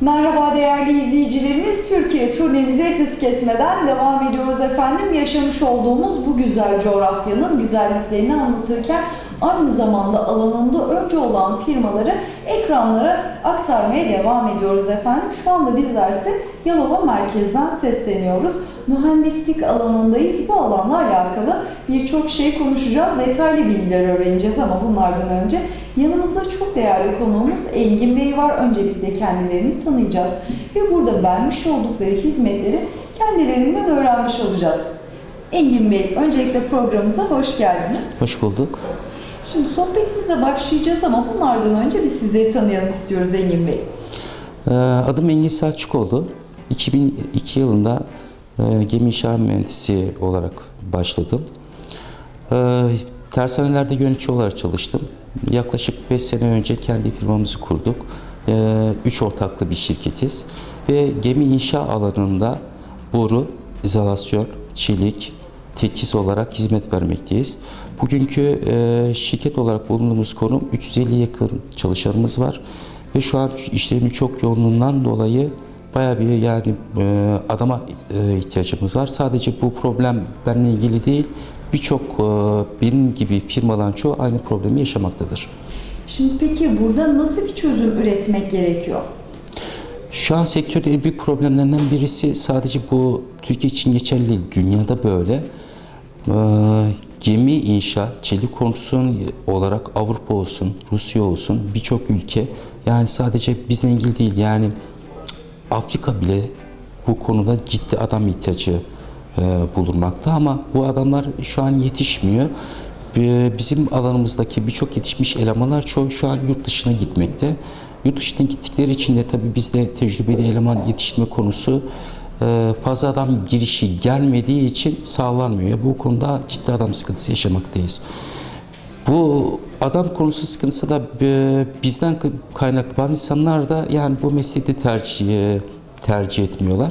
Merhaba değerli izleyicilerimiz. Türkiye turnemize hız kesmeden devam ediyoruz efendim. Yaşamış olduğumuz bu güzel coğrafyanın güzelliklerini anlatırken aynı zamanda alanında önce olan firmaları ekranlara aktarmaya devam ediyoruz efendim. Şu anda bizler ise Yalova merkezden sesleniyoruz. Mühendislik alanındayız. Bu alanla alakalı birçok şey konuşacağız. Detaylı bilgiler öğreneceğiz ama bunlardan önce Yanımızda çok değerli konuğumuz Engin Bey var. Öncelikle kendilerini tanıyacağız ve burada vermiş oldukları hizmetleri kendilerinden öğrenmiş olacağız. Engin Bey, öncelikle programımıza hoş geldiniz. Hoş bulduk. Şimdi sohbetimize başlayacağız ama bunlardan önce biz sizleri tanıyalım istiyoruz Engin Bey. Ee, Adım Engin Selçukoğlu. 2002 yılında e, gemi inşaat mühendisi olarak başladım. Ee, Tersanelerde yönetici olarak çalıştım. Yaklaşık 5 sene önce kendi firmamızı kurduk. Ee, Üç ortaklı bir şirketiz. Ve gemi inşa alanında boru, izolasyon, çelik, teçhiz olarak hizmet vermekteyiz. Bugünkü e, şirket olarak bulunduğumuz konum 350 yakın çalışanımız var. Ve şu an işlerin çok yoğunluğundan dolayı bayağı bir yani e, adama e, ihtiyacımız var. Sadece bu problem benimle ilgili değil, birçok e, benim gibi firmaların çoğu aynı problemi yaşamaktadır. Şimdi peki burada nasıl bir çözüm üretmek gerekiyor? Şu an sektörde en büyük problemlerden birisi sadece bu Türkiye için geçerli değil, dünyada böyle. Ee, gemi inşa, çelik konstrüksiyon olarak Avrupa olsun, Rusya olsun birçok ülke yani sadece bizle ilgili değil yani Afrika bile bu konuda ciddi adam ihtiyacı e, bulunmakta ama bu adamlar şu an yetişmiyor. Bi- Bizim alanımızdaki birçok yetişmiş elemanlar çoğu şu an yurt dışına gitmekte. Yurt dışına gittikleri için de tabii bizde tecrübeli eleman yetiştirme konusu e, fazla adam girişi gelmediği için sağlanmıyor. Bu konuda ciddi adam sıkıntısı yaşamaktayız. Bu adam konusu sıkıntısı da e, bizden kaynaklı bazı insanlar da yani bu mesleği tercih tercih etmiyorlar.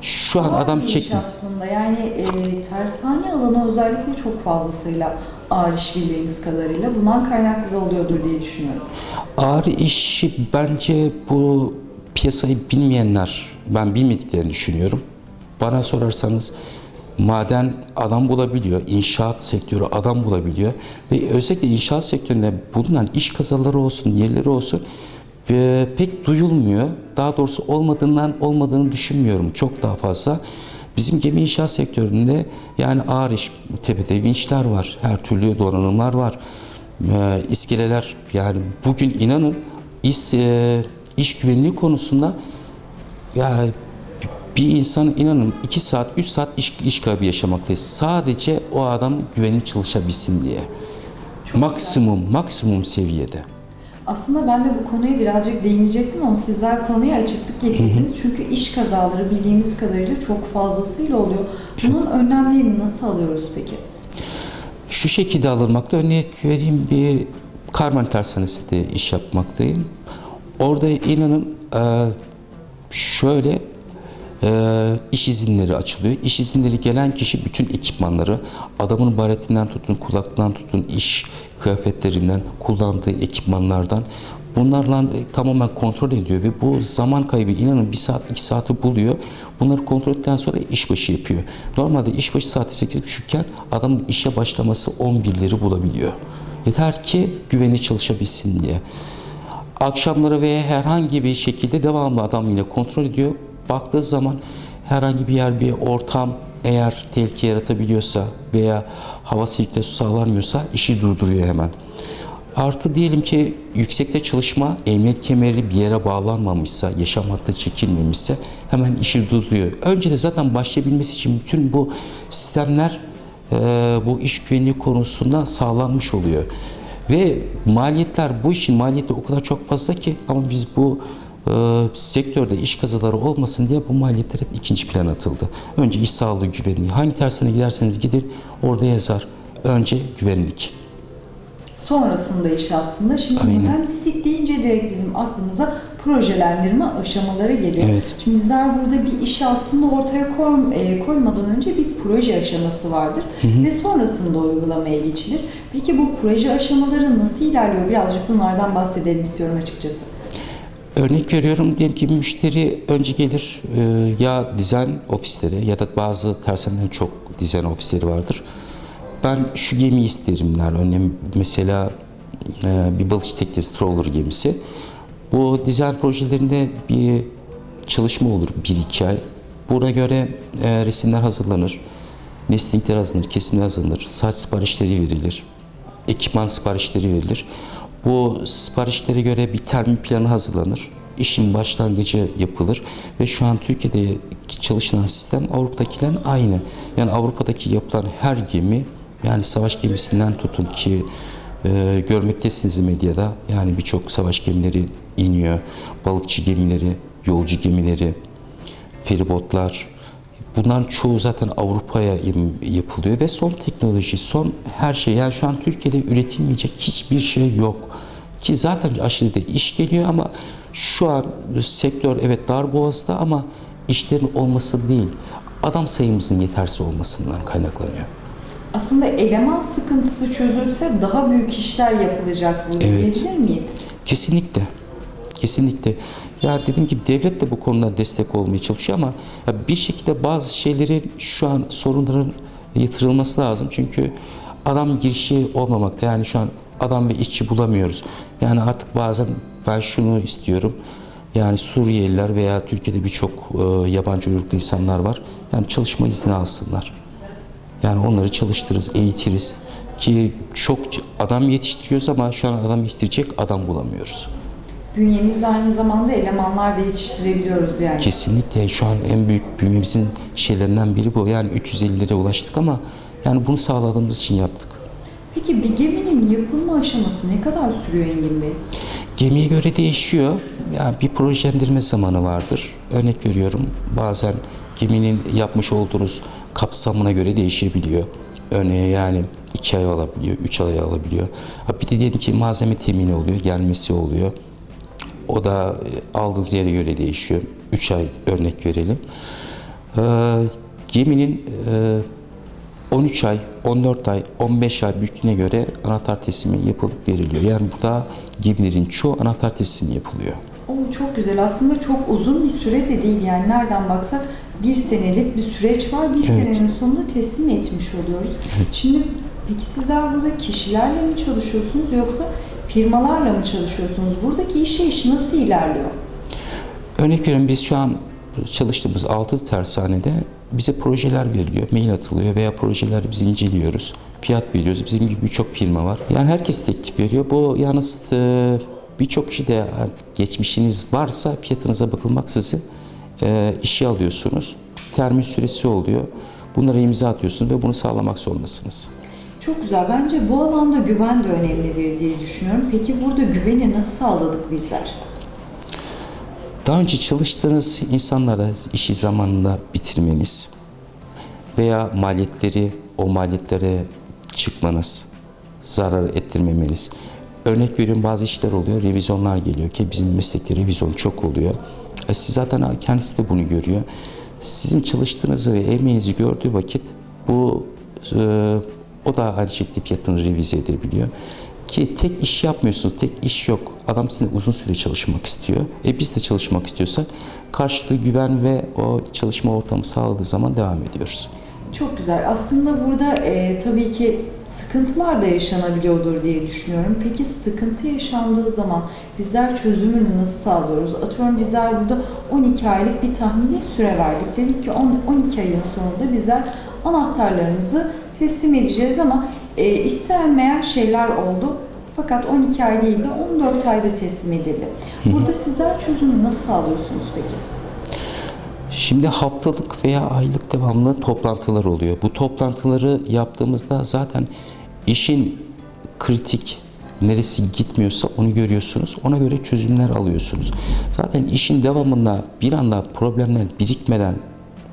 Şu an Var adam bir iş çek aslında yani e, tersane alanı özellikle çok fazlasıyla ağır iş bildiğimiz kadarıyla bundan kaynaklı da oluyordur diye düşünüyorum. ağır işi bence bu piyasayı bilmeyenler ben bilmediklerini düşünüyorum. Bana sorarsanız maden adam bulabiliyor, inşaat sektörü adam bulabiliyor ve özellikle inşaat sektöründe bulunan iş kazaları olsun, yerleri olsun e, pek duyulmuyor. Daha doğrusu olmadığından olmadığını düşünmüyorum çok daha fazla. Bizim gemi inşaat sektöründe yani ağır iş tepede vinçler var, her türlü donanımlar var, e, iskeleler yani bugün inanın iş, e, iş güvenliği konusunda ya bir insan inanın 2 saat 3 saat iş, iş kaybı yaşamaktayız. Sadece o adam güvenli çalışabilsin diye. maksimum maksimum seviyede. Aslında ben de bu konuya birazcık değinecektim ama sizler konuya açıklık getirdiniz. Çünkü iş kazaları bildiğimiz kadarıyla çok fazlasıyla oluyor. Bunun önlemlerini nasıl alıyoruz peki? Şu şekilde alınmakta örnek vereyim bir karman tersanesinde iş yapmaktayım. Orada inanın şöyle e, iş izinleri açılıyor. İş izinleri gelen kişi bütün ekipmanları adamın baretinden tutun, kulaklığından tutun, iş kıyafetlerinden, kullandığı ekipmanlardan bunlarla e, tamamen kontrol ediyor ve bu zaman kaybı inanın bir saat iki saati buluyor. Bunları kontrol ettikten sonra işbaşı yapıyor. Normalde işbaşı saati 8.30 iken adamın işe başlaması 11'leri bulabiliyor. Yeter ki güvenli çalışabilsin diye. Akşamları veya herhangi bir şekilde devamlı adam yine kontrol ediyor. Baktığı zaman herhangi bir yer, bir ortam eğer tehlike yaratabiliyorsa veya hava sirkte su sağlanmıyorsa işi durduruyor hemen. Artı diyelim ki yüksekte çalışma emniyet kemeri bir yere bağlanmamışsa, yaşam hattı çekilmemişse hemen işi durduruyor. Önce de zaten başlayabilmesi için bütün bu sistemler e, bu iş güvenliği konusunda sağlanmış oluyor. Ve maliyetler, bu işin maliyeti o kadar çok fazla ki ama biz bu e, sektörde iş kazaları olmasın diye bu maliyetler hep ikinci plan atıldı. Önce iş sağlığı güvenliği. Hangi tersine giderseniz gidin orada yazar. Önce güvenlik. Sonrasında iş aslında. Şimdi Aynen. mühendislik deyince direkt bizim aklımıza projelendirme aşamaları geliyor. Evet. Şimdi bizler burada bir işi aslında ortaya koy- e, koymadan önce bir proje aşaması vardır ve sonrasında uygulamaya geçilir. Peki bu proje aşamaları nasıl ilerliyor? Birazcık bunlardan bahsedelim istiyorum açıkçası. Örnek veriyorum diyelim ki müşteri önce gelir e, ya dizayn ofisleri ya da bazı tersanelerin çok dizayn ofisleri vardır. Ben şu gemiyi isterim der. Örneğin mesela e, bir balıkçı teknesi trawler gemisi. Bu dizayn projelerinde bir çalışma olur bir iki ay. Buna göre e, resimler hazırlanır. Nestingler hazırlanır, kesimler hazırlanır. Saç siparişleri verilir. Ekipman siparişleri verilir. Bu siparişlere göre bir termin planı hazırlanır. İşin başlangıcı yapılır ve şu an Türkiye'de çalışılan sistem Avrupa'dakilerin aynı. Yani Avrupa'daki yapılan her gemi yani savaş gemisinden tutun ki e, görmektesiniz medyada yani birçok savaş gemileri iniyor. Balıkçı gemileri, yolcu gemileri, feribotlar. Bunların çoğu zaten Avrupa'ya yapılıyor ve son teknoloji, son her şey. Yani şu an Türkiye'de üretilmeyecek hiçbir şey yok. Ki zaten aşırı da iş geliyor ama şu an sektör evet dar boğazda ama işlerin olması değil, adam sayımızın yetersiz olmasından kaynaklanıyor. Aslında eleman sıkıntısı çözülse daha büyük işler yapılacak burada Evet. diyebilir miyiz? Kesinlikle. Kesinlikle. Ya dediğim gibi devlet de bu konuda destek olmaya çalışıyor ama bir şekilde bazı şeylerin şu an sorunların yatırılması lazım. Çünkü adam girişi olmamakta. Yani şu an adam ve işçi bulamıyoruz. Yani artık bazen ben şunu istiyorum. Yani Suriyeliler veya Türkiye'de birçok e, yabancı uyruklu insanlar var. Yani çalışma izni alsınlar. Yani onları çalıştırırız, eğitiriz. Ki çok adam yetiştiriyoruz ama şu an adam yetiştirecek adam bulamıyoruz. Bünyemizde aynı zamanda elemanlar da yetiştirebiliyoruz yani. Kesinlikle şu an en büyük büyümemizin şeylerinden biri bu. Yani 350'lere ulaştık ama yani bunu sağladığımız için yaptık. Peki bir geminin yapılma aşaması ne kadar sürüyor Engin Bey? Gemiye göre değişiyor. Yani bir projelendirme zamanı vardır. Örnek veriyorum bazen geminin yapmış olduğunuz kapsamına göre değişebiliyor. Örneğin yani iki ay alabiliyor, üç ay alabiliyor. Ha bir de diyelim ki malzeme temini oluyor, gelmesi oluyor. O da e, aldığınız yere göre değişiyor. 3 ay örnek verelim. Ee, geminin e, 13 ay, 14 ay, 15 ay büyüklüğüne göre anahtar teslimi yapılıp veriliyor. Yani burada gemilerin çoğu anahtar teslimi yapılıyor. O çok güzel. Aslında çok uzun bir süre de değil. Yani nereden baksak bir senelik bir süreç var. Bir senenin sonunda teslim etmiş oluyoruz. Şimdi peki sizler burada kişilerle mi çalışıyorsunuz yoksa firmalarla mı çalışıyorsunuz? Buradaki işleyiş nasıl ilerliyor? Örnek veriyorum biz şu an çalıştığımız 6 tersanede bize projeler veriliyor, mail atılıyor veya projeler biz inceliyoruz. Fiyat veriyoruz. Bizim gibi birçok firma var. Yani herkes teklif veriyor. Bu yalnız e, birçok kişi de artık geçmişiniz varsa fiyatınıza bakılmaksızın e, işe alıyorsunuz. Termin süresi oluyor. Bunlara imza atıyorsunuz ve bunu sağlamak zorundasınız. Çok güzel. Bence bu alanda güven de önemlidir diye düşünüyorum. Peki burada güveni nasıl sağladık bizler? Daha önce çalıştığınız insanlara işi zamanında bitirmeniz veya maliyetleri o maliyetlere çıkmanız, zarar ettirmemeniz. Örnek veriyorum bazı işler oluyor, revizyonlar geliyor ki bizim meslekte revizyon çok oluyor. E siz zaten kendisi de bunu görüyor. Sizin çalıştığınızı ve emeğinizi gördüğü vakit bu e, o da aynı şekilde fiyatını revize edebiliyor. Ki tek iş yapmıyorsunuz, tek iş yok. Adam sizinle uzun süre çalışmak istiyor. E biz de çalışmak istiyorsak karşılıklı güven ve o çalışma ortamı sağladığı zaman devam ediyoruz. Çok güzel. Aslında burada e, tabii ki sıkıntılar da yaşanabiliyordur diye düşünüyorum. Peki sıkıntı yaşandığı zaman bizler çözümünü nasıl sağlıyoruz? Atıyorum bizler burada 12 aylık bir tahmini süre verdik. Dedik ki 10, 12 ayın sonunda bizler anahtarlarımızı teslim edeceğiz ama e, istenmeyen şeyler oldu. Fakat 12 ay değil de 14 ayda teslim edildi. Burada sizler çözümü nasıl sağlıyorsunuz peki? Şimdi haftalık veya aylık devamlı toplantılar oluyor. Bu toplantıları yaptığımızda zaten işin kritik neresi gitmiyorsa onu görüyorsunuz. Ona göre çözümler alıyorsunuz. Zaten işin devamında bir anda problemler birikmeden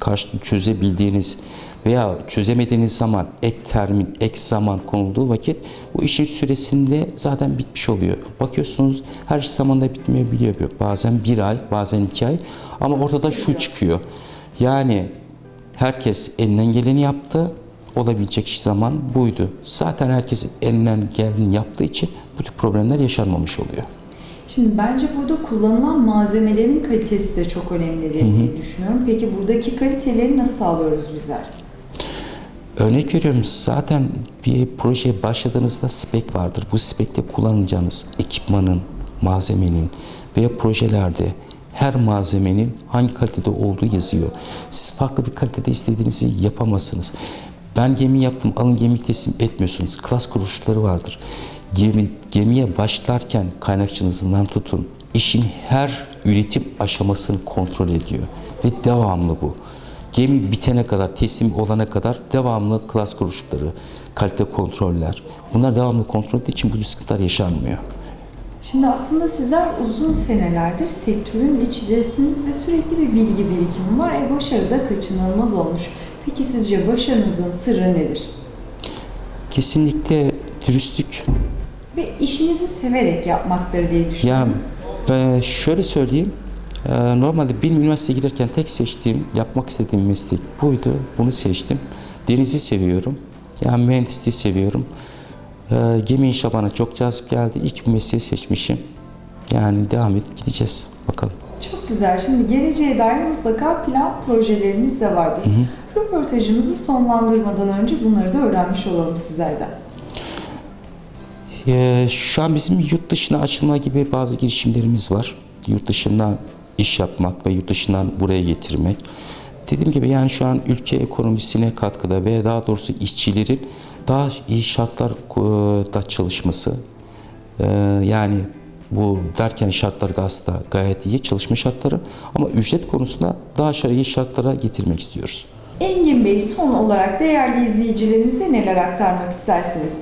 karşı çözebildiğiniz veya çözemediğiniz zaman ek termin, ek zaman konulduğu vakit bu işin süresinde zaten bitmiş oluyor. Bakıyorsunuz her zamanda bitmeyebiliyor. Bazen bir ay, bazen iki ay ama ortada şu çıkıyor. Yani herkes elinden geleni yaptı. Olabilecek zaman buydu. Zaten herkes elinden geleni yaptığı için bu tür problemler yaşanmamış oluyor. Şimdi bence burada kullanılan malzemelerin kalitesi de çok önemli diye düşünüyorum. Peki buradaki kaliteleri nasıl sağlıyoruz bizler? Örnek veriyorum zaten bir projeye başladığınızda spek vardır. Bu spekte kullanacağınız ekipmanın, malzemenin veya projelerde her malzemenin hangi kalitede olduğu yazıyor. Siz farklı bir kalitede istediğinizi yapamazsınız. Ben gemi yaptım, alın gemi teslim etmiyorsunuz. Klas kuruluşları vardır. Gemi, gemiye başlarken kaynakçınızdan tutun. İşin her üretim aşamasını kontrol ediyor. Ve devamlı bu. Gemi bitene kadar, teslim olana kadar devamlı klas kuruluşları, kalite kontroller. Bunlar devamlı kontrol ettiği için bu sıkıntılar yaşanmıyor. Şimdi aslında sizler uzun senelerdir sektörün içindesiniz ve sürekli bir bilgi birikimi var. E başarı da kaçınılmaz olmuş. Peki sizce başarınızın sırrı nedir? Kesinlikle dürüstlük. Ve işinizi severek yapmaktır diye Ya düşünüyorum. ben şöyle söyleyeyim. Ee, Normalde benim üniversiteye giderken tek seçtiğim, yapmak istediğim meslek buydu. Bunu seçtim. Denizi seviyorum. Yani mühendisliği seviyorum. Ee, Gemi inşa bana çok cazip geldi. İlk mesleği seçmişim. Yani devam edip gideceğiz. Bakalım. Çok güzel. Şimdi geleceğe dair mutlaka plan projeleriniz de vardır. Röportajımızı sonlandırmadan önce bunları da öğrenmiş olalım sizlerden. Ee, şu an bizim yurt dışına açılma gibi bazı girişimlerimiz var. Yurt dışından iş yapmak ve yurt dışından buraya getirmek. Dediğim gibi yani şu an ülke ekonomisine katkıda ve daha doğrusu işçilerin daha iyi şartlarda çalışması. Ee, yani bu derken şartlar aslında gayet iyi çalışma şartları ama ücret konusunda daha iyi şartlara getirmek istiyoruz. Engin Bey son olarak değerli izleyicilerimize neler aktarmak istersiniz?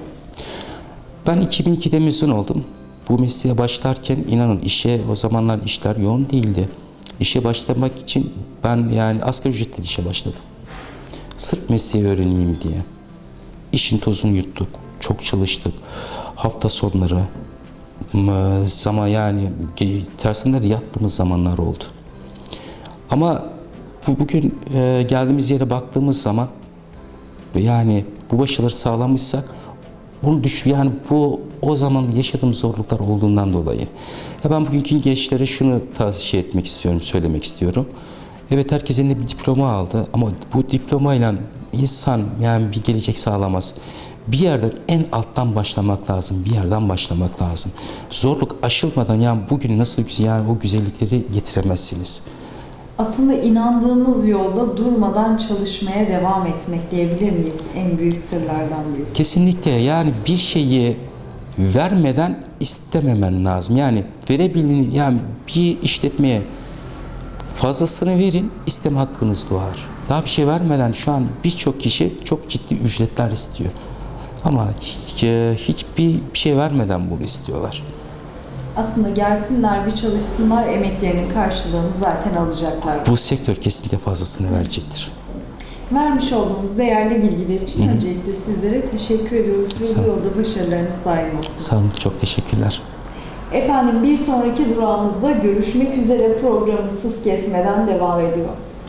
Ben 2002'de mezun oldum. Bu mesleğe başlarken inanın işe o zamanlar işler yoğun değildi. İşe başlamak için ben yani asgari ücretle işe başladım. Sırf mesleği öğreneyim diye. İşin tozunu yuttuk. Çok çalıştık. Hafta sonları zaman yani tersinleri yattığımız zamanlar oldu. Ama bu bugün e, geldiğimiz yere baktığımız zaman yani bu başarıları sağlamışsak bunu düş yani bu o zaman yaşadığımız zorluklar olduğundan dolayı. Ya ben bugünkü gençlere şunu tavsiye etmek istiyorum, söylemek istiyorum. Evet herkes elinde bir diploma aldı ama bu diplomayla insan yani bir gelecek sağlamaz. Bir yerden en alttan başlamak lazım. Bir yerden başlamak lazım. Zorluk aşılmadan yani bugün nasıl güzel yani o güzellikleri getiremezsiniz. Aslında inandığımız yolda durmadan çalışmaya devam etmek diyebilir miyiz? En büyük sırlardan birisi. Kesinlikle yani bir şeyi vermeden istememen lazım. Yani verebildiğini yani bir işletmeye fazlasını verin isteme hakkınız doğar. Daha bir şey vermeden şu an birçok kişi çok ciddi ücretler istiyor. Ama hiç, e, hiçbir bir şey vermeden bunu istiyorlar. Aslında gelsinler bir çalışsınlar emeklerinin karşılığını zaten alacaklar. Bu sektör kesinlikle fazlasını verecektir. Vermiş olduğunuz değerli bilgiler için öncelikle sizlere teşekkür ediyoruz Sağ olun. yolda başarılarınız daim olsun. Sağ olun, çok teşekkürler. Efendim bir sonraki durağımızda görüşmek üzere programı sız kesmeden devam ediyor.